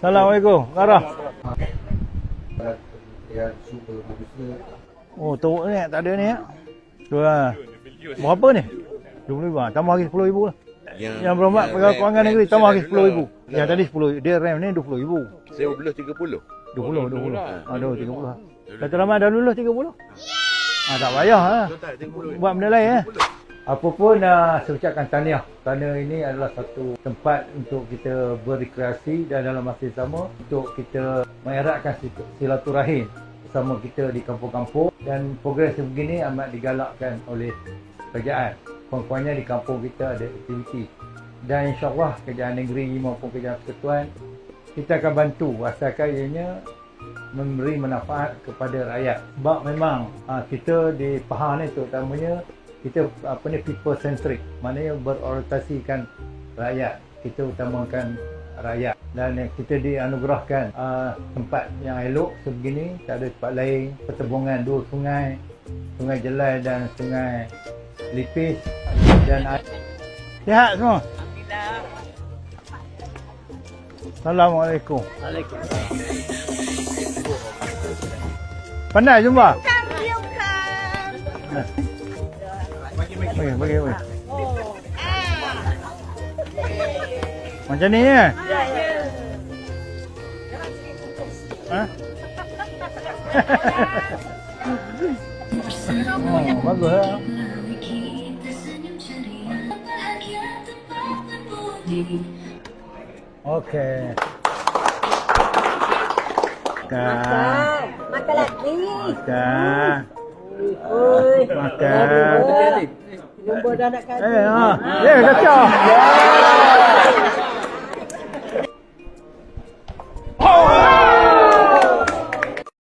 Assalamualaikum. Lara. Oh, teruk ni tak ada ni. ya. Tu lah. Berapa ni? RM20,000. ah. Tambah lagi RM10,000 lah. Yang, Yang berombat pegawai kewangan negeri tambah lagi RM10,000. Yang tadi 10 dia RAM ni RM20,000. Saya 30. 20, 20. Ada 30. Kata ramai dah lulus 30. Ah tak payah ah. 30. Buat benda lain eh. Apa pun uh, saya ucapkan tahniah kerana ini adalah satu tempat untuk kita berrekreasi dan dalam masa yang sama untuk kita mengeratkan sil- silaturahim bersama kita di kampung-kampung dan program sebegini amat digalakkan oleh kerajaan. Kurang-kurangnya di kampung kita ada aktiviti dan insyaAllah kerajaan negeri maupun kerajaan persekutuan kita akan bantu asalkan ianya memberi manfaat kepada rakyat. Sebab memang uh, kita di Pahang ni terutamanya kita apa ni people centric. Maknanya berorientasikan rakyat. Kita utamakan rakyat. Dan kita dianugerahkan uh, tempat yang elok sebegini tak ada tempat lain. Pertembungan dua sungai sungai Jelai dan sungai Lipis. Dan sihat semua? Assalamualaikum. Pandai jumpa? มาเร็วนี่มันจะนี่ฮะมันเหลือโอเคกามาตลาดนี้กามากา dah nak kali. Eh, ha. Eh, kacau.